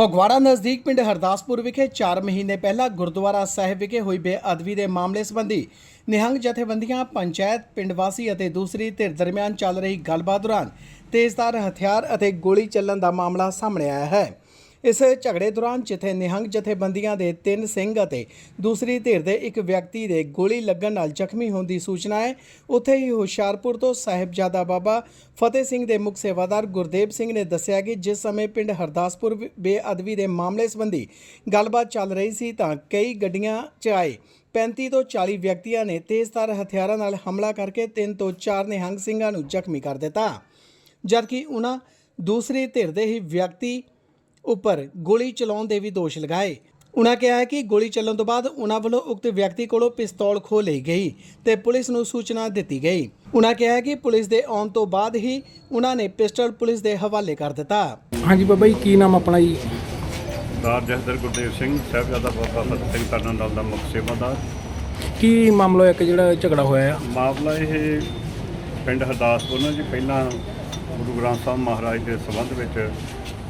ਫਗਵਾੜਾ ਨਜ਼ਦੀਕ ਪਿੰਡ ਹਰਦਾਸਪੁਰ ਵਿਖੇ 4 ਮਹੀਨੇ ਪਹਿਲਾਂ ਗੁਰਦੁਆਰਾ ਸਾਹਿਬ ਵਿਖੇ ਹੋਈ ਬੇਅਦਬੀ ਦੇ ਮਾਮਲੇ ਸੰਬੰਧੀ ਨਿਹੰਗ ਜਥੇਬੰਦੀਆਂ, ਪੰਚਾਇਤ, ਪਿੰਡ ਵਾਸੀ ਅਤੇ ਦੂਸਰੀ ਧਿਰ ਦਰਮਿਆਨ ਚੱਲ ਰਹੀ ਗੱਲਬਾਤ ਦੌਰਾਨ ਤੇਜ਼ਧਾਰ ਹਥਿਆਰ ਅਤੇ ਗੋਲੀ ਚੱਲਣ ਦਾ ਮਾਮਲਾ ਸਾਹਮਣੇ ਆਇਆ ਹੈ। ਇਸ ਝਗੜੇ ਦੌਰਾਨ ਜਿੱਥੇ ਨਿਹੰਗ ਜਥੇਬੰਦੀਆਂ ਦੇ ਤਿੰਨ ਸਿੰਘ ਅਤੇ ਦੂਸਰੀ ਧਿਰ ਦੇ ਇੱਕ ਵਿਅਕਤੀ ਦੇ ਗੋਲੀ ਲੱਗਣ ਨਾਲ ਜ਼ਖਮੀ ਹੋਣ ਦੀ ਸੂਚਨਾ ਹੈ। ਉੱਥੇ ਹੀ ਹੁਸ਼ਿਆਰਪੁਰ ਤੋਂ ਸਾਹਿਬਜ਼ਾਦਾ ਬਾਬਾ ਫਤਿਹ ਸਿੰਘ ਦੇ ਮੁੱਖ ਸੇਵਾਦਾਰ ਗੁਰਦੇਵ ਸਿੰਘ ਨੇ ਦੱਸਿਆ ਕਿ ਜਿਸ ਸਮੇਂ ਪਿੰਡ ਹਰਦਾਸਪੁਰ ਬੇਅਦਬੀ ਦੇ ਮਾਮਲੇ ਸੰਬੰਧੀ ਗੱਲਬਾਤ ਚੱਲ ਰਹੀ ਸੀ ਤਾਂ ਕਈ ਗੱਡੀਆਂ 'ਚ ਆਏ 35 ਤੋਂ 40 ਵਿਅਕਤੀਆਂ ਨੇ ਤੇਜ਼ਧਾਰ ਹਥਿਆਰਾਂ ਨਾਲ ਹਮਲਾ ਕਰਕੇ ਤਿੰਨ ਤੋਂ ਚਾਰ ਨਿਹੰਗ ਸਿੰਘਾਂ ਨੂੰ ਜ਼ਖਮੀ ਕਰ ਦਿੱਤਾ। ਜਦਕਿ ਉਹਨਾਂ ਦੂਸਰੀ ਧਿਰ ਦੇ ਹੀ ਵਿਅਕਤੀ ਉੱਪਰ ਗੋਲੀ ਚਲਾਉਣ ਦੇ ਵੀ ਦੋਸ਼ ਲਗਾਏ। ਉਹਨਾਂ ਕਿਹਾ ਕਿ ਗੋਲੀ ਚੱਲਣ ਤੋਂ ਬਾਅਦ ਉਹਨਾਂ ਵੱਲੋਂ ਉਕਤ ਵਿਅਕਤੀ ਕੋਲੋਂ ਪਿਸਤੌਲ ਖੋਹ ਲਈ ਗਈ ਤੇ ਪੁਲਿਸ ਨੂੰ ਸੂਚਨਾ ਦਿੱਤੀ ਗਈ। ਉਹਨਾਂ ਕਿਹਾ ਕਿ ਪੁਲਿਸ ਦੇ ਆਉਣ ਤੋਂ ਬਾਅਦ ਹੀ ਉਹਨਾਂ ਨੇ ਪਿਸਟਲ ਪੁਲਿਸ ਦੇ ਹਵਾਲੇ ਕਰ ਦਿੱਤਾ। ਹਾਂਜੀ ਬਾਬਾ ਜੀ ਕੀ ਨਾਮ ਆਪਣਾ ਜੀ? ਸਰਦਾਰ ਜਸਦਰ ਗੁਰਦੇਵ ਸਿੰਘ ਸਾਹਿਬਜ਼ਾਦਾ ਬਾਬਾ ਫਤਿਹ ਸਿੰਘ ਤਰਨਨ ਦਲ ਦਾ ਮੁੱਖ ਸੇਵਾਦਾਰ। ਕੀ ਮਾਮਲਾ ਇੱਕ ਜਿਹੜਾ ਝਗੜਾ ਹੋਇਆ ਆ? ਮਾਮਲਾ ਇਹ ਪਿੰਡ ਹਰਦਾਸਪੁਰ ਨਾਲ ਜੀ ਪਹਿਲਾਂ ਗੁਰੂ ਗ੍ਰੰਥ ਸਾਹਿਬ ਮਹਾਰਾਜ ਦੇ ਸੰਬੰਧ ਵਿੱਚ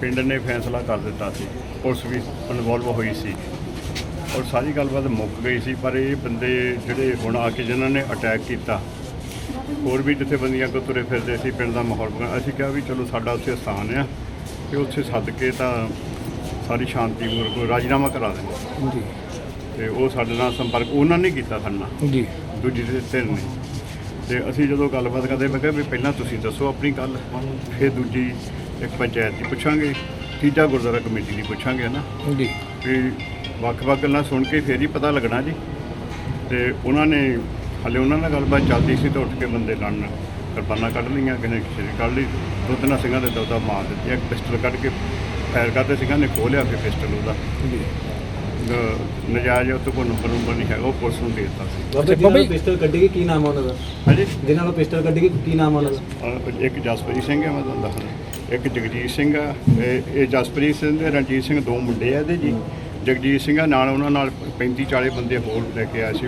ਪਿੰਡ ਨੇ ਫੈਸਲਾ ਕਰ ਦਿੱਤਾ ਸੀ ਪੁਲਿਸ ਵੀ ਇਨਵੋਲਵ ਹੋਈ ਸੀ। ਔਰ ਸਾਰੀ ਗੱਲਬਾਤ ਮੁੱਕ ਗਈ ਸੀ ਪਰ ਇਹ ਬੰਦੇ ਜਿਹੜੇ ਹੁਣ ਆ ਕੇ ਜਿਨ੍ਹਾਂ ਨੇ ਅਟੈਕ ਕੀਤਾ ਹੋਰ ਵੀ ਜਥੇਬੰਦੀਆਂ ਕੋ ਤੁਰੇ ਫਿਰਦੇ ਸੀ ਪਿੰਡ ਦਾ ਮਾਹੌਲ ਬਣਾ ਅਸੀਂ ਕਿਹਾ ਵੀ ਚਲੋ ਸਾਡਾ ਉੱਥੇ ਸਥਾਨ ਆ ਕਿ ਉੱਥੇ ਸੱਦ ਕੇ ਤਾਂ ਸਾਰੀ ਸ਼ਾਂਤੀ ਮੁਰਗ ਰਾਜੀਨਾਮਾ ਕਰਾ ਦੇਣਾ ਜੀ। ਤੇ ਉਹ ਸਾਡੇ ਨਾਲ ਸੰਪਰਕ ਉਹਨਾਂ ਨੇ ਕੀਤਾ ਸਾਡੇ ਨਾਲ। ਜੀ। ਦੂਜੀ ਧਿਰ ਨੇ। ਤੇ ਅਸੀਂ ਜਦੋਂ ਗੱਲਬਾਤ ਕਰਦੇ ਮੈਂ ਕਿਹਾ ਵੀ ਪਹਿਲਾਂ ਤੁਸੀਂ ਦੱਸੋ ਆਪਣੀ ਗੱਲ ਫਿਰ ਦੂਜੀ ਇੱਕ ਪੰਚਾਇਤ ਦੀ ਪੁੱਛਾਂਗੇ ਤੀਜਾ ਗੁਰਦੁਆਰਾ ਕਮੇਟੀ ਦੀ ਪੁੱਛਾਂਗੇ ਨਾ ਜੀ। ਵੀ ਵੱਖ-ਵੱਖ ਗੱਲਾਂ ਸੁਣ ਕੇ ਫੇਰ ਹੀ ਪਤਾ ਲੱਗਣਾ ਜੀ। ਤੇ ਉਹਨਾਂ ਨੇ ਹਲੇ ਉਹਨਾਂ ਨਾਲ ਗੱਲਬਾਤ ਚੱਲਦੀ ਸੀ ਤਾਂ ਉੱਠ ਕੇ ਬੰਦੇ ਲੜਨ ਕਿਰਪਾਨਾਂ ਕੱਢ ਲਈਆਂ ਕਿਸੇ ਨੇ ਕਿਸੇ ਕੱਢ ਲਈ। ਦੋ ਤਿੰਨ ਸਿੰਘਾਂ ਦੇ ਦੌਦਾ ਮਾਰ ਦਿੱਤੀ ਇੱਕ ਪਿਸਟਲ ਕੱਢ ਕੇ ਫਾਇਰ ਕਰਦੇ ਸਿੰਘਾਂ ਨੇ ਖੋਲਿਆ ਫਿਰ ਪਿਸਟਲ ਉਹਦਾ। ਜੀ। ਨਜਾਇਜ਼ ਉਹ ਤੋਂ ਕੋਈ ਨੰਬਰ ਨੰਬਰ ਨਹੀਂ ਹੈਗਾ ਉਹ ਪੁਲਿਸ ਨੂੰ ਦੇ ਦਿੱਤਾ ਸੀ। ਬਾਬਾ ਜੀ ਨਾਲ ਪਿਸਟਲ ਕੱਢੀ ਗਈ ਕੀ ਨਾਮ ਆ ਉਹਨਾਂ ਦਾ? ਹਾਂਜੀ? ਜਿਹਨਾਂ ਨੂੰ ਪਿਸਟਲ ਕੱਢੀ ਗਈ ਕੀ ਨਾਮ ਆ ਉਹਨਾਂ ਦਾ? ਅਹ ਇੱਕ ਜਸਪ੍ਰੀਤ ਸਿੰਘ ਹੈ ਮੈਂ ਤੁਹਾਨੂੰ ਦੱਸਦਾ। ਇੱਕ ਜਗਜੀਤ ਸਿੰਘ ਆ ਇਹ ਇਹ ਜਸਪ੍ਰੀਤ ਸਿੰਘ ਤੇ ਰਣਜੀਤ ਸਿੰਘ ਦੋ ਮੁੰਡੇ ਆ ਇਹਦੇ ਜੀ। ਜਗਜੀਤ ਸਿੰਘ ਨਾਲ ਉਹਨਾਂ ਨਾਲ 35 40 ਬੰਦੇ ਹੋਰ ਲੈ ਕੇ ਆਏ ਸੀ।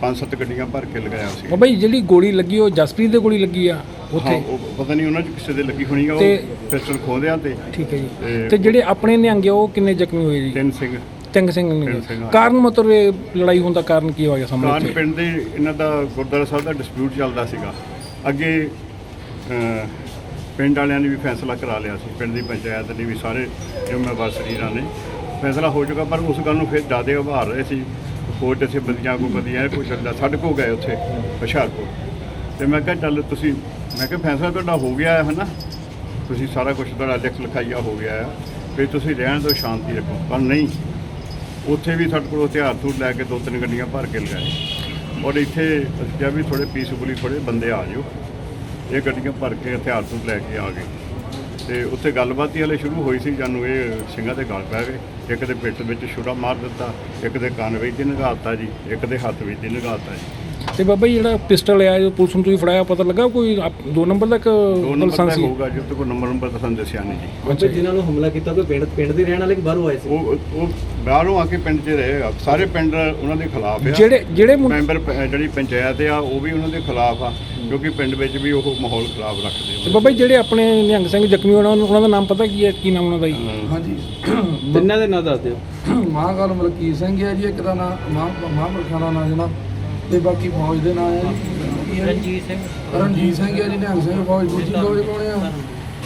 ਪੰਜ ਸੱਤ ਗੱਡੀਆਂ ਭਰ ਕੇ ਲਗਾਇਆ ਸੀ। ਬਾਬਾ ਜੀ ਜਿਹੜੀ ਗੋਲੀ ਲੱਗੀ ਉਹ ਜਸਪ੍ਰੀਤ ਦੇ ਗੋਲੀ ਲੱਗੀ ਆ ਹਾਂ ਉੱਥੇ ਉਹ ਪਤਾ ਨਹੀਂ ਉਹਨਾਂ ਚ ਕਿਸੇ ਦੇ ਲੱਗੀ ਹੋਣੀ ਆ ਉਹ ਪਿਸਟਲ ਖੋਦਿਆਂ ਤੇ। ਠੀਕ ਹੈ ਜੀ। ਤੇ- ਤੇ ਜਿਹੜੇ ਆਪਣੇ ਨਿਹੰਗ ਉਹ ਕਿੰਨੇ ਜ਼ਖਮੀ ਹੋਏ ਜੀ? ਤਿੰਨ ਸਿੰਘ। ਚੰਗ ਸਿੰਘ ਨੇ। ਸਿੰਘ। ਕਾਰਨ ਮਤਲਬ ਇਹ ਲੜਾਈ ਹੋਣ ਦਾ ਕਾਰਨ ਕੀ ਹੋ ਗਿਆ ਸਾਹਮਣੇ ਕਾਰਨ ਇੱਥੇ? ਪਿੰਡ ਦੇ ਇਹਨਾਂ ਦਾ ਗੁਰਦੁਆਰਾ ਸਾਹਿਬ ਦਾ ਡਿਸਪਿਊਟ ਚੱਲਦਾ ਸੀਗਾ। ਅੱਗੇ ਅਹ, ਪਿੰਡ ਵਾਲਿਆਂ ਨੇ ਵੀ ਫੈਸਲਾ ਕਰਾ ਲਿਆ ਸੀ, ਪਿੰਡ ਦੀ ਪੰਚਾਇਤ ਨੇ ਵੀ ਸਾਰੇ ਜ਼ਿੰਮੇਵਾਰ ਸਰੀਰਾਂ ਨੇ, ਫੈਸਲਾ ਹੋ ਚੁੱਕਾ, ਪਰ ਉਸ ਗੱਲ ਨੂੰ ਫਿਰ ਦਾਦੇ ਉਭਾਰ ਰਹੇ ਸੀ। ਕੋਰਟ ਇੱਥੇ ਬੰਦੀਆਂ ਕੋ ਬੰਦੀਆਂ ਕੋਈ ਚੱਲਦਾ ਸਾਡੇ ਕੋ ਗਏ ਉੱਥੇ, ਹੁਸ਼ਿਆਰਪੁਰ। ਤੇ ਮੈਂ ਕਿਹਾ, ਚੱਲ ਤੁਸੀਂ, ਮੈਂ ਕਿਹਾ, ਫੈਸਲਾ ਤੁਹਾਡਾ ਹੋ ਗਿਆ ਹੈ, ਹਨਾ? ਤੁਸੀਂ ਸਾਰਾ ਕੁਝ ਤੁਹਾਡਾ ਲਿਖ ਲਿਖਾਈਆ ਹੋ ਗਿਆ ਹੈ, ਫਿਰ ਤੁਸੀਂ ਰਹਿਣ ਤੋਂ ਸ਼ਾਂਤੀ ਰੱਖੋ। ਪਰ ਨਹੀਂ, ਉੱਥੇ ਵੀ ਸਾਡੇ ਕੋਲ ਹਥਿਆਰ ਥੂਰ ਲੈ ਕੇ ਦੋ ਤਿੰਨ ਗੱਡੀਆਂ ਭਰ ਕੇ ਲਗਾਏ। ਔਰ ਇੱਥੇ, ਅਸੀਂ ਕਿਹਾ ਵੀ ਥੋੜੇ ਪੀਸਫੁਲੀ ਥੋੜੇ ਬੰਦੇ ਆ ਜਿਓ। ਇਹ ਗੱਡੀਆਂ ਭਰ ਕੇ ਹਥਿਆਰ ਥੂਰ ਲੈ ਕੇ ਆ ਗਏ। ਤੇ ਉੱਥੇ ਗੱਲਬਾਤ ਹੀ ਹਲੇ ਸ਼ੁਰੂ ਹੋਈ ਸੀ ਜਾਨੂੰ ਇਹ ਸਿੰਘਾਂ ਦੇ ਗਲ ਪੈ ਗਏ। ਇੱਕ ਦੇ ਪਿੱਠ ਵਿੱਚ ਛੁਰਾ ਮਾਰ ਦਿੱਤਾ ਇੱਕ ਦੇ ਕੰਨ ਵਿੱਚ ਦੀ ਨਗਾਤਾ ਜੀ ਇੱਕ ਦੇ ਹੱਥ ਵਿੱਚ ਦੀ ਨਗਾਤਾ ਜੀ। ਤੇ ਬਾਬਾ ਜੀ ਜਿਹੜਾ ਪਿਸਟਲ ਆ ਜੋ ਪੁਲਿਸ ਨੂੰ ਤੁਸੀਂ ਫੜਾਇਆ ਪਤਾ ਲੱਗਾ ਕੋਈ ਆਪ- ਦੋ ਨੰਬਰ ਦਾ ਇੱਕ ਦੋ ਨੰਬਰ ਲਾਇਸੈਂਸ ਸੀ? ਹੋਊਗਾ ਜਿੱਤੇ ਕੋਈ ਨੰਬਰ ਨੰਬਰ ਤਾਂ ਸਾਨੂੰ ਦੱਸਿਆ ਨਹੀਂ ਜੀ। ਬਾਬਾ ਜਿਨ੍ਹਾਂ ਨੂੰ ਹਮਲਾ ਕੀਤਾ ਕੋਈ ਪਿੰਡ ਪਿੰਡ ਦੇ ਰਹਿਣ ਵਾਲੇ ਕਿ ਬਾਹਰੋਂ ਆਏ ਸੀ? ਉਹ ਉਹ ਬਾਹਰੋਂ ਆ ਕੇ ਪਿੰਡ 'ਚ ਰਹੇ ਆ। ਸਾਰੇ ਪਿੰਡ ਉਹਨਾਂ ਦੇ ਖਿਲਾਫ ਆ। ਜਿਹੜੇ ਜਿਹੜੇ ਮੁੰ- ਮੈਂਬਰ ਪ- ਜਿਹੜੀ ਪੰਚਾਇਤ ਆ ਉਹ ਵੀ ਉਹਨਾਂ ਦੇ ਖਿਲਾਫ ਆ। ਕਿਉਂਕਿ ਪਿੰਡ ਵਿੱਚ ਵੀ ਉਹ ਮਾਹੌਲ ਖਰਾਬ ਰੱਖਦੇ ਤੇ ਆ ਬਾਬਾ ਜੀ ਜਿਹੜੇ ਆਪਣੇ ਨਿਹੰਗ ਸਿੰਘ ਜ਼ਖਮੀ ਹੋਣਾ ਉਹਨਾਂ ਦਾ ਨਾਮ ਪਤਾ ਕੀ ਹੈ? ਕੀ ਨਾਮ ਉਹਨਾਂ ਦਾ ਜੀ? ਹਾਂਜੀ। ਤਿੰਨਾਂ ਦੇ ਨਾਂ ਦੱਸ ਦਿਓ। ਮਹਾਂਗਲ ਮਲਕੀਤ ਸਿੰਘ ਹੈ ਜੀ ਇੱਕ ਦਾ ਨਾਮ ਮਹਾਂਪੁਰਖਾਂ ਦਾ ਨਾਮ ਜਿਹੜਾ ਤੇ ਬਾਕੀ ਫੌਜ ਦੇ ਨਾਮ ਹੈ ਜੀ। ਰਣਜੀਤ ਸਿੰਘ। ਰਣਜੀਤ ਸਿੰਘ ਹੈ ਜੀ ਨਿਹੰਗ ਸਿੰਘ ਫੌਜ ਦੂਜੀ ਫੌਜ ਕੋਲੇ ਆ।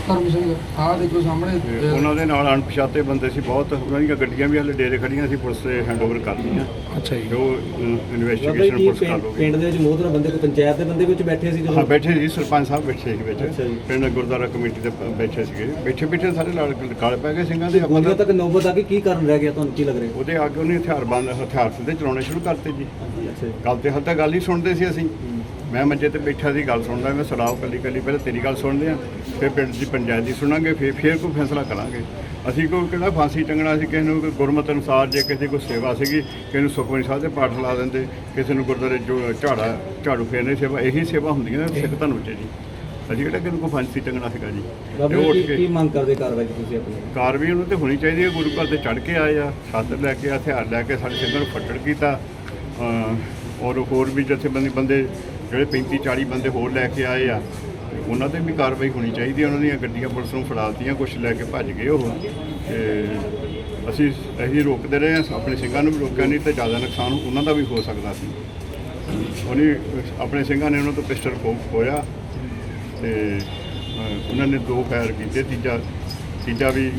ਧਰਮ ਸਿੰਘ ਆਹ ਦੇਖੋ ਸਾਹਮਣੇ ਤੇ ਉਹਨਾਂ ਦੇ ਨਾਲ ਅਣਪਛਾਤੇ ਬੰਦੇ ਸੀ ਬਹੁਤ ਉਹਨਾਂ ਦੀਆਂ ਗੱਡੀਆਂ ਵੀ ਹਲੇ ਡੇਰੇ ਖੜੀਆਂ ਸੀ ਪੁਲਿਸ ਦੇ ਹੈਂਡਓਵਰ ਕਰਦੀਆਂ ਅੱਛਾ ਜੀ। ਜੋ ਇਨਵੈਸਟੀਗੇਸ਼ਨ ਪੁਲਿਸ ਕਰ ਲਓਗੀ ਪਿੰਡ ਦੇ ਵਿੱਚ ਮੋਹਤਰ ਬੰਦੇ ਕੋਈ ਪੰਚਾਇਤ ਦੇ ਬੰਦੇ ਵਿੱਚ ਬੈਠੇ ਸੀ ਹਾਂ ਬੈਠੇ ਸੀ ਸਰਪੰਚ ਸਾਹਿਬ ਬੈਠੇ ਸੀ ਵਿੱਚ। ਪਿੰਡ ਗੁਰਦੁਆਰਾ ਕਮੇਟੀ ਦੇ ਬੈਠੇ ਸੀਗੇ। ਬੈਠੇ ਬੈਠੇ ਸਾਰੇ ਲੜ ਗਲ ਪੈ ਗਏ ਸਿੰਘਾਂ ਦੇ ਤਾਂ- ਤੱਕ ਨੌਬਤ ਆ ਕੇ ਕੀ ਕਾਰਨ ਰਹਿ ਗਿਆ ਤੁਹਾਨੂੰ? ਕੀ ਲੱਗ ਰਿਹਾ? ਉਹਦੇ ਅੱਗੇ ਉਹਨੇ ਹਥਿਆਰ ਬੰਦ ਹਥਿਆਰ ਸਿੱਧੇ ਚਲਾਉਣੇ ਸ਼ੁਰੂ ਕਰਤੇ ਜੀ। ਅੱਛਾ ਗੱਲ ਤੇ ਹੱਦ ਤੱਕ ਗੱਲ ਹੀ ਸੁਣਦੇ ਸੀ ਅਸੀਂ। ਮੈਂ ਮੰਜੇ ਤੇ ਬੈਠਾ ਸੀ ਗੱਲ ਸੁਣਦਾ ਮੈਂ ਸੁਣਾਓ ਕੱਲੀ ਕੱਲੀ ਪਹਿਲਾਂ ਤੇਰੀ ਗੱਲ ਸੁਣਦੇ ਆ ਫਿਰ ਪਿੰਡ ਦੀ ਪੰਚਾਇਤ ਦੀ ਸੁਣਾਂਗੇ ਫਿਰ ਫਿਰ ਕੋਈ ਫੈਸਲਾ ਕਰਾਂਗੇ। ਅਸੀਂ ਕੋਈ ਕਿਹੜਾ ਫਾਂਸੀ ਟੰਗਣਾ ਸੀ ਕਿਸੇ ਨੂੰ ਕੋਈ ਗੁਰਮਤ ਅਨੁਸਾਰ ਜੇ ਕਿਸੇ ਕੋਈ ਸੇਵਾ ਸੀਗੀ ਕਿਸੇ ਨੂੰ ਸੁਖਮਨੀ ਸਾਹਿਬ ਦੇ ਪਾਠ ਲਾ ਦਿੰਦੇ ਕਿਸੇ ਨੂੰ ਗੁਰਦੁਆਰੇ ਝਾੜਾ ਝਾੜੂ ਫੇਰਨੇ ਸੇਵਾ ਇਹੀ ਸੇਵਾ ਹੁੰਦੀਆਂ ਨੇ ਸਿੱਖ ਧਰਮ 'ਚ ਜੀ। ਅਸੀਂ ਕਿਹੜਾ ਕਿਸੇ ਨੂੰ ਕੋਈ ਫਾਂਸੀ ਟੰਗਣਾ ਸੀਗਾ ਜੀ। ਬਾਬਾ ਜੀ ਕੀ- ਮੰਗ ਕਰਦੇ ਕਾਰਵਾਈ ਦੀ ਤੁਸੀਂ ਆਪਣੀ? ਕਾਰਵਾਈ ਉਹਨਾਂ ਤੇ ਹੋਣੀ ਚਾਹੀਦੀ ਹੈ ਗੁਰੂ ਘਰ ਤੇ ਚੜ ਕੇ ਆਏ ਆ ਛੱਤ ਲੈ ਕੇ ਹਥਿਆਰ ਲੈ ਕੇ ਸਾਡੇ ਸਿੰਘਾਂ ਨੂੰ ਫੱਟੜ ਕੀਤਾ। ਔਰ ਹੋਰ ਵੀ ਜਥੇਬੰਦੀ ਬੰਦੇ ਜਿਹੜੇ 35 40 ਬੰਦੇ ਹੋਰ ਲੈ ਕੇ ਆਏ ਆ ਤੇ ਉਹਨਾਂ ਤੇ ਵੀ ਕਾਰਵਾਈ ਹੋਣੀ ਚਾਹੀਦੀ ਉਹਨਾਂ ਦੀਆਂ ਗੱਡੀਆਂ ਪੁਲਿਸ ਨੂੰ ਫੜਾਤੀਆਂ ਦਿੱਤੀਆਂ ਕੁਝ ਲੈ ਕੇ ਭੱਜ ਗਏ ਉਹ। ਤੇ ਅਸੀਂ ਇਹੀ ਰੋਕਦੇ ਰਹੇ ਹਾਂ ਆਪਣੇ ਸਿੰਘਾਂ ਨੂੰ ਵੀ ਰੋਕਿਆ, ਨਹੀਂ ਤੇ ਜ਼ਿਆਦਾ ਨੁਕਸਾਨ ਉਹਨਾਂ ਦਾ ਵੀ ਹੋ ਸਕਦਾ ਸੀ। ਉਹਨੇ ਆਪਣੇ ਸਿੰਘਾਂ ਨੇ ਉਹਨਾਂ ਤੋਂ ਪਿਸਟਲ ਖੋ, ਖੋਇਆ ਤੇ ਉਹਨਾਂ ਨੇ ਦੋ ਫਾਇਰ ਕੀਤੇ, ਤੀਜਾ ਤੀਜਾ ਵੀ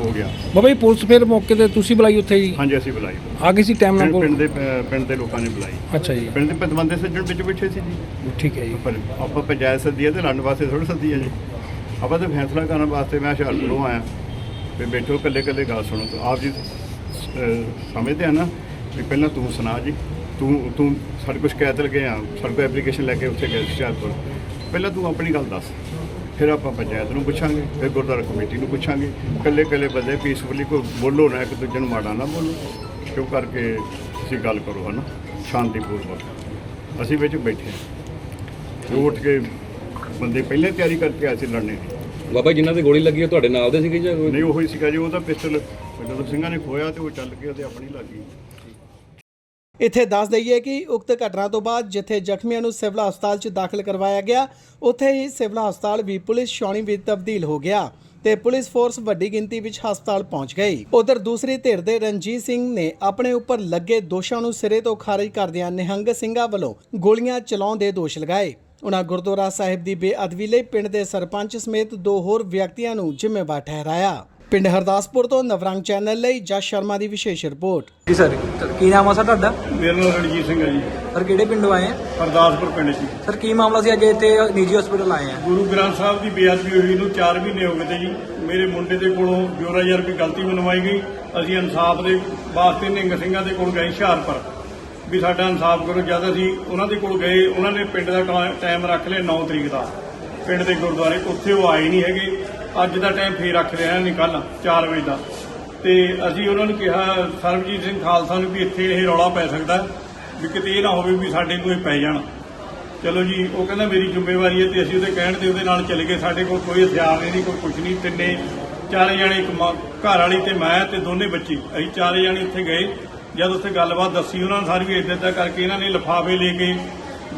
ਹੋ ਗਿਆ। ਬਾਬਾ ਜੀ ਪੁਲਿਸ ਫਿਰ ਮੌਕੇ ਤੇ ਤੁਸੀਂ ਬੁਲਾਈ ਉੱਥੇ ਜੀ? ਹਾਂਜੀ ਅਸੀਂ ਬੁਲਾਈ। ਆ ਗਈ ਸੀ ਟਾਈਮ ਨਾਲ ਪਿੰਡ ਦੇ ਪਿੰਡ ਦੇ ਲੋਕਾਂ ਨੇ ਬੁਲਾਈ। ਅੱਛਾ ਜੀ। ਪਿੰਡ ਦੇ ਪਤਵੰਦੇ ਸੱਜਣ ਵਿੱਚ ਬੈਠੇ ਸੀ ਜੀ। ਠੀਕ ਹੈ ਜੀ। ਪਰ ਆਪਾਂ ਪੰਚਾਇਤ ਸੱਦੀ ਹੈ ਤੇ ਲੜਨ ਵਾਸਤੇ ਥੋੜ੍ਹਾ ਸੱਦੀ ਹੈ ਜੀ। ਆਪਾਂ ਤਾਂ ਫੈਸਲਾ ਕਰਨ ਵਾਸਤੇ ਮੈਂ ਹੁਸ਼ਿਆਰਪੁਰੋਂ ਆਇਆ। ਵੀ ਬੈਠੋ ਇਕੱਲੇ ਇਕੱਲੇ ਗੱਲ ਸੁਣੋ। ਤੇ ਆਪ ਜੀ ਅਹ, ਸਮਝਦੇ ਆ ਨਾ ਵੀ ਪਹਿਲਾਂ ਤੂੰ ਸੁਣਾ ਜੀ। ਤੂੰ ਤੂੰ ਸਾਡੇ ਕੋਲ ਸ਼ਿਕਾਇਤ ਲਗੇ ਆ। ਸਾਡੇ ਕੋਲ ਐਪਲੀਕੇਸ਼ਨ ਲੈ ਕੇ ਉੱਥੇ ਗਏ ਸੀ ਹੁਸ਼ਿਆਰਪੁਰ। ਪਹਿਲਾਂ ਤੂੰ ਆਪਣੀ ਗੱਲ ਦੱਸ। ਫਿਰ ਆਪਾਂ ਪੰਚਾਇਤ ਨੂੰ ਪੁੱਛਾਂਗੇ ਫਿਰ ਗੁਰਦੁਆਰਾ ਕਮੇਟੀ ਨੂੰ ਪੁੱਛਾਂਗੇ। ਇਕੱਲੇ ਇਕੱਲੇ ਬੰਦੇ ਪੀਸਫੁਲੀ ਕੋਈ ਬੋਲੋ ਨਾ ਇੱਕ ਦੂਜੇ ਨੂੰ ਮਾੜਾ ਨਾ ਬੋਲੋ। ਕਿਉਂ ਕਰਕੇ ਤੁਸੀਂ ਗੱਲ ਕਰੋ ਹਨਾ? ਸ਼ਾਂਤੀਪੂਰਵਕ। ਅਸੀਂ ਵਿੱਚ ਬੈਠੇ ਹਾਂ। ਤੇ ਉੱਠ ਕੇ ਬੰਦੇ ਪਹਿਲਾਂ ਤਿਆਰੀ ਕਰਕੇ ਆਏ ਸੀ ਲੜਨੇ ਦੀ। ਬਾਬਾ ਜਿਨ੍ਹਾਂ ਤੇ ਗੋਲੀ ਲੱਗੀ ਉਹ ਤੁਹਾਡੇ ਨਾਲ ਦੇ ਸੀਗੇ ਜਾਂ ਕੋਈ? ਨਹੀਂ ਉਹੀ ਸੀਗਾ ਜੀ ਉਹਦਾ ਪਿਸਟਲ ਜਦੋਂ ਸਿੰਘਾਂ ਨੇ ਖੋਇਆ ਤੇ ਉਹ ਚੱਲ ਗਿਆ ਤੇ ਆਪਣੀ ਲੱਗ। ਇੱਥੇ ਦੱਸ ਦਈਏ ਕਿ ਉਕਤ ਘਟਨਾ ਤੋਂ ਬਾਅਦ ਜਿੱਥੇ ਜ਼ਖਮੀਆਂ ਨੂੰ ਸਿਵਲ ਹਸਪਤਾਲ 'ਚ ਦਾਖਲ ਕਰਵਾਇਆ ਗਿਆ, ਉੱਥੇ ਹੀ ਸਿਵਲ ਹਸਪਤਾਲ ਵੀ ਪੁਲਿਸ ਛਾਉਣੀ ਵਿੱਚ ਤਬਦੀਲ ਹੋ ਗਿਆ ਤੇ ਪੁਲਿਸ ਫੋਰਸ ਵੱਡੀ ਗਿਣਤੀ ਵਿੱਚ ਹਸਪਤਾਲ ਪਹੁੰਚ ਗਈ। ਉਧਰ ਦੂਸਰੀ ਧਿਰ ਦੇ ਰਣਜੀਤ ਸਿੰਘ ਨੇ ਆਪਣੇ ਉੱਪਰ ਲੱਗੇ ਦੋਸ਼ਾਂ ਨੂੰ ਸਿਰੇ ਤੋਂ ਖਾਰਜ ਕਰਦਿਆਂ ਨਿਹੰਗ ਸਿੰਘਾਂ ਵੱਲੋਂ ਗੋਲੀਆਂ ਚਲਾਉਣ ਦੇ ਦੋਸ਼ ਲਗਾਏ। ਉਨ੍ਹਾਂ ਗੁਰਦੁਆਰਾ ਸਾਹਿਬ ਦੀ ਬੇਅਦਬੀ ਲਈ ਪਿੰਡ ਦੇ ਸਰਪੰਚ ਸਮੇਤ ਦੋ ਹੋਰ ਵਿਅਕਤੀਆਂ ਨੂੰ ਜ਼ਿੰਮੇਵਾਰ ਠਹਿਰਾਇਆ। ਪਿੰਡ ਹਰਦਾਸਪੁਰ ਤੋਂ ਨਵਰੰਗ ਚੈਨਲ ਲਈ ਜਸ ਸ਼ਰਮਾ ਦੀ ਵਿਸ਼ੇਸ਼ ਰਿਪੋਰਟ। ਜੀ ਸਰ ਕੀ ਨਾਮ ਆ ਸਰ ਤੁਹਾਡਾ? ਮੇਰਾ ਨਾਮ ਰਣਜੀਤ ਸਿੰਘ ਹੈ ਜੀ। ਸਰ ਕਿਹੜੇ ਪਿੰਡੋਂ ਆਏ ਆ? ਹਰਦਾਸਪੁਰ ਪਿੰਡ 'ਚ। ਸਰ ਕੀ ਮਾਮਲਾ ਸੀ ਅੱਜ ਇੱਥੇ ਨਿੱਜੀ ਹਸਪੀਟਲ ਆਏ ਆ? ਗੁਰੂ ਗ੍ਰੰਥ ਸਾਹਿਬ ਦੀ ਬੇਅਦਬੀ ਹੋਈ ਨੂੰ 4 ਮਹੀਨੇ ਹੋ ਗਏ ਤੇ ਜੀ। ਮੇਰੇ ਮੁੰਡੇ ਦੇ ਕੋਲੋਂ ਜੋਰਾ ਯਾਰ ਵੀ ਗਲਤੀ ਮਨਵਾਈ ਗਈ। ਅਸੀਂ ਇਨਸਾਫ ਦੇ ਵਾਸਤੇ ਨਿੰਗ ਸਿੰਘਾਂ ਦੇ ਕੋਲ ਗਏ ਹੁਸ਼ਿਆਰਪੁਰ। ਵੀ ਸਾਡਾ ਇਨਸਾਫ ਕਰੋ ਜਦ ਅਸੀਂ ਉਹਨਾਂ ਦੇ ਕੋਲ ਗਏ ਉਹਨਾਂ ਨੇ ਪਿੰਡ ਦਾ ਟਾਈਮ ਰੱਖ ਲਿਆ 9 ਤਰੀਕ ਦਾ। ਪਿੰਡ ਦੇ ਗੁਰਦੁਆਰੇ ਉੱਥੇ ਉਹ ਆਏ ਨਹੀਂ ਹੈਗੇ। ਅੱਜ ਦਾ ਟਾਈਮ ਫੇਰ ਰੱਖ ਲਿਆ ਨੇ ਕੱਲ 4 ਵਜੇ ਦਾ। ਤੇ ਅਸੀਂ ਉਹਨਾਂ ਨੂੰ ਕਿਹਾ, ਸਰਬਜੀਤ ਸਿੰਘ ਖਾਲਸਾ ਨੂੰ ਵੀ ਇੱਥੇ ਇਹ ਰੌਲਾ ਪੈ ਸਕਦਾ ਵੀ ਕਿਤੇ ਇਹ ਨਾ ਹੋਵੇ ਵੀ ਸਾਡੇ ਕੋਈ ਪੈ ਜਾਣ। ਚਲੋ ਜੀ, ਉਹ ਕਹਿੰਦਾ ਮੇਰੀ ਜ਼ਿੰਮੇਵਾਰੀ ਹੈ ਤੇ ਅਸੀਂ ਉਹਦੇ ਕਹਿਣ ਤੇ ਉਹਦੇ ਨਾਲ ਚਲੇ ਗਏ। ਸਾਡੇ ਕੋਲ ਕੋਈ ਹਥਿਆਰ ਨਹੀਂ, ਕੋਈ ਕੁਝ ਨਹੀਂ, ਤਿੰਨੇ ਚਾਰੇ ਜਣੇ ਇੱਕ ਮਾਂ- ਘਰ ਵਾਲੀ ਤੇ ਮੈਂ ਤੇ ਦੋਨੇ ਬੱਚੇ। ਅਸੀਂ ਚਾਰੇ ਜਣੇ ਉੱਥੇ ਗਏ। ਜਦ ਉੱਥੇ ਗੱਲਬਾਤ ਦੱਸੀ ਉਹਨਾਂ ਨੇ ਸਾਰੀ, ਵੀ ਇਦਾਂ ਦਾ ਕਰਕੇ ਇਹਨਾਂ ਨੇ ਲਿਫਾਫੇ ਲੈ ਕੇ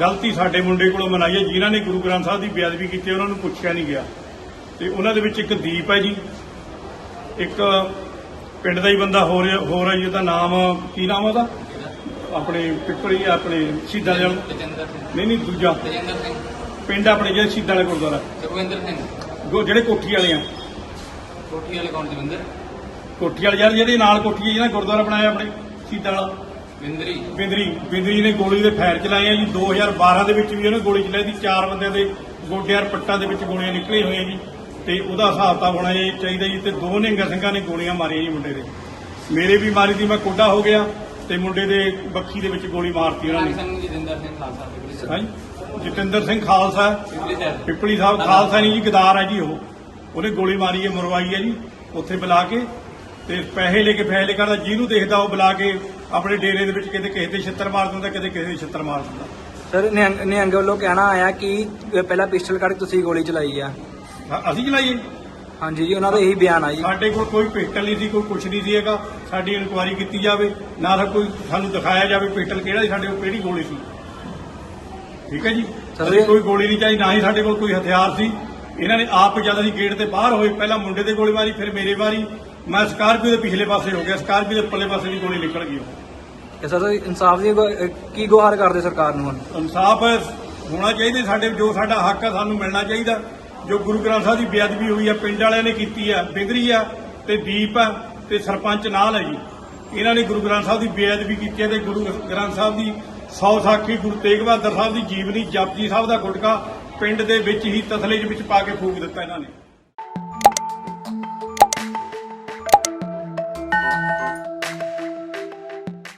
ਗਲਤੀ ਸਾਡੇ ਮੁੰਡੇ ਕੋਲੋਂ ਮਨਾਈ ਹੈ। ਜਿਨ੍ਹਾਂ ਨੇ ਗੁਰੂ ਗ੍ਰੰਥ ਸਾਹਿਬ ਦੀ ਬੇਅਦਬੀ ਕੀਤੀ ਉਹਨਾਂ ਨੂੰ ਪੁੱਛਿਆ ਨਹੀਂ ਗਿਆ। ਤੇ ਉਹਨਾਂ ਦੇ ਵਿੱਚ ਇੱਕ ਦੀਪ ਹੈ ਜੀ। ਇੱਕ ਪਿੰਡ ਦਾ ਹੀ ਬੰਦਾ ਹੋ ਰਿਹਾ ਹੋ ਰਿਹਾ ਜੀ ਉਹਦਾ ਨਾਮ ਕੀ ਨਾਮ ਉਹਦਾ? ਆਪਣੇ ਪਿੱਪੜੀ ਆਪਣੇ ਸ਼ਹੀਦਾਂ ਦੇ ਨਹੀਂ ਨਹੀਂ ਦੂਜਾ। ਪਿੰਡ ਆਪਣੇ ਜਿਹੜੇ ਸ਼ਹੀਦਾਂ ਵਾਲੇ ਗੁਰਦੁਆਰਾ। ਸੁਖਵਿੰਦਰ ਸਿੰਘ। ਜਿਹੜੇ ਕੋਠੀ ਵਾਲੇ ਆ। ਕੋਠੀ ਵਾਲੇ ਕੌਣ ਜਵਿੰਦਰ ਕੋਠੀ ਵਾਲੇ ਯਾਰ ਜਿਹਦੇ ਨਾਲ ਕੋਠੀ ਹੈ ਜਿਹਨਾਂ ਗੁਰਦੁਆਰਾ ਬਣਾਇਆ ਆਪਣੇ ਸ਼ਹੀਦਾਂ ਵਾਲਾ। ਵਿੰਦਰੀ ਬਿੰਦਰੀ ਬਿੰਦਰੀ ਨੇ ਗੋਲੀ ਦੇ ਫਾਇਰ ਚਲਾਏ ਆ ਜੀ। 2012 ਦੇ ਵਿੱਚ ਵੀ ਉਹਨੇ ਗੋਲੀ ਚਲਾਈ ਦੀ ਚਾਰ ਬੰਦਿਆਂ ਦੇ ਗੋਡਿਆਂ ਪੱਟਾਂ ਦੇ ਵਿੱਚ ਗੋਲੀਆਂ ਨਿਕਲੀਆਂ ਹੋਈਆਂ ਜੀ। ਤੇ ਉਹਦਾ ਹਿਸਾਬ ਤਾਂ ਹੋਣਾ ਜੀ ਚਾਹੀਦਾ ਜੀ ਤੇ ਦੋ ਨਿਹੰਗ ਸਿੰਘਾਂ ਨੇ ਗੋਲੀਆਂ ਮਾਰੀਆਂ ਜੀ ਮੁੰਡੇ ਦੇ। ਮੇਰੇ ਵੀ ਮਾਰੀ ਦੀ ਮੈਂ ਕੋਡਾ ਹੋ ਗਿਆ ਤੇ ਮੁੰਡੇ ਦੇ ਬੱਖੀ ਦੇ ਵਿੱਚ ਗੋਲੀ ਮਾਰਤੀ ਉਹਨਾਂ ਨੇ। ਜਤਿੰਦਰ ਸਿੰਘ ਖਾਲਸਾ ਪਿਪਲੀ ਸਾਹਿਬ। ਹਾਂਜੀ ਜਤਿੰਦਰ ਸਿੰਘ ਖਾਲਸਾ ਪਿਪਲੀ ਸਾਹਿਬ। ਪਿੱਪਲੀ ਸਾਹਿਬ ਖਾਲਸਾ ਨਹੀਂ ਜੀ ਗਦਾਰ ਹੈ ਜੀ ਉਹ। ਉਹਨੇ ਗੋਲੀ ਮਾਰੀ ਹੈ ਮਰਵਾਈ ਹੈ ਜੀ ਉੱਥੇ ਬੁਲਾ ਕੇ ਤੇ ਪੈਸੇ ਲੈ ਕੇ ਫੈਸਲੇ ਕਰਦਾ ਜਿਹਨੂੰ ਦੇਖਦਾ ਉਹ ਬੁਲਾ ਕੇ ਆਪਣੇ ਡੇਰੇ ਦੇ ਵਿੱਚ ਕਿਤੇ ਕਿਸੇ ਤੇ ਛਿੱਤਰ ਮਾਰ ਦਿੰਦਾ ਕਿਤੇ ਕਿਸੇ ਦੇ ਛਿੱਤਰ ਮਾਰ ਦਿੰਦਾ। ਸਰ ਨਿਹੰਗ ਨਿਹੰਗ ਵੱਲੋਂ ਕਹਿਣਾ ਆਇਆ ਕਿ ਪਹਿਲਾਂ ਪਿਸਟਲ ਕੱਢ ਕੇ ਤੁਸੀਂ ਗੋਲੀ ਚਲਾਈ ਆ। ਅਸੀਂ ਚਲਾਈਏ ਹਾਂਜੀ ਜੀ ਉਹਨਾਂ ਦਾ ਇਹੀ ਬਿਆਨ ਆ ਜੀ। ਸਾਡੇ ਕੋਲ ਕੋਈ ਪਿਸਟਲ ਨਹੀਂ ਸੀ ਕੋਈ ਕੁਛ ਨਹੀਂ ਸੀ ਹੈਗਾ। ਸਾਡੀ ਇਨਕੁਆਇਰੀ ਕੀਤੀ ਜਾਵੇ ਨਾ ਤਾਂ ਕੋਈ ਸਾਨੂੰ ਦਿਖਾਇਆ ਜਾਵੇ ਪਿਸਟਲ ਕਿਹੜਾ ਸੀ ਸਾਡੇ ਕੋਲ ਕਿਹੜੀ ਗੋਲੀ ਸੀ। ਠੀਕ ਹੈ ਜੀ? ਸਰ, ਅਸੀਂ ਇਹ- ਕੋਈ ਗੋਲੀ ਨਹੀਂ ਚਾਹੀ ਨਾ ਹੀ ਸਾਡੇ ਕੋਲ ਕੋਈ ਹਥਿਆਰ ਸੀ। ਇਹਨਾਂ ਨੇ ਆਪ ਜਦ ਅਸੀਂ ਗੇਟ ਤੇ ਬਾਹਰ ਹੋਏ ਪਹਿਲਾਂ ਮੁੰਡੇ ਤੇ ਗੋਲੀ ਮਾਰੀ ਫਿਰ ਮੇਰੇ ਮਾਰੀ। ਮੈਂ ਸਕਾਰਪੀਓ ਦੇ ਪਿਛਲੇ ਪਾਸੇ ਹੋ ਗਿਆ ਸਕਾਰਪੀਓ ਦੇ ਪੱਲੇ ਪਾਸੇ ਦੀ ਗੋਲੀ ਨਿਕਲ ਗਈ। ਤੇ ਸਰ ਇਨਸਾਫ ਦੀ ਗੁ- ਅਹ ਕੀ ਗੁਹਾਰ ਕਰਦੇ ਸਰਕਾਰ ਨੂੰ ਹੁਣ? ਇਨਸਾਫ ਹੋਣਾ ਚਾਹੀਦਾ ਸਾਡੇ ਜੋ ਸਾਡਾ ਹੱਕ ਆ ਸਾਨੂੰ ਮਿਲਣਾ ਚਾਹੀਦਾ। ਜੋ ਗੁਰੂ ਗ੍ਰੰਥ ਸਾਹਿਬ ਦੀ ਬੇਅਦਬੀ ਹੋਈ ਆ, ਪਿੰਡ ਵਾਲਿਆਂ ਨੇ ਕੀਤੀ ਆ ਬਿੰਦਰੀ ਆ, ਤੇ ਦੀਪ ਆ, ਤੇ ਸਰਪੰਚ ਨਾਲ ਹੈ ਜੀ। ਇਹਨਾਂ ਨੇ ਗੁਰੂ ਗ੍ਰੰਥ ਸਾਹਿਬ ਦੀ ਬੇਅਦਬੀ ਕੀਤੀ ਹੈ ਤੇ ਗੁਰੂ ਗ੍ਰੰਥ ਸਾਹਿਬ ਦੀ ਸੌ ਸਾਖੀ, ਗੁਰੂ ਤੇਗ ਬਹਾਦਰ ਸਾਹਿਬ ਦੀ ਜੀਵਨੀ, ਜਪਜੀ ਸਾਹਿਬ ਦਾ ਗੁਟਕਾ ਪਿੰਡ ਦੇ ਵਿੱਚ ਹੀ ਤਸਲੇ ਦੇ ਵਿੱਚ ਪਾ ਕੇ ਫੂਕ ਦਿੱਤਾ ਇਹਨਾਂ ਨੇ।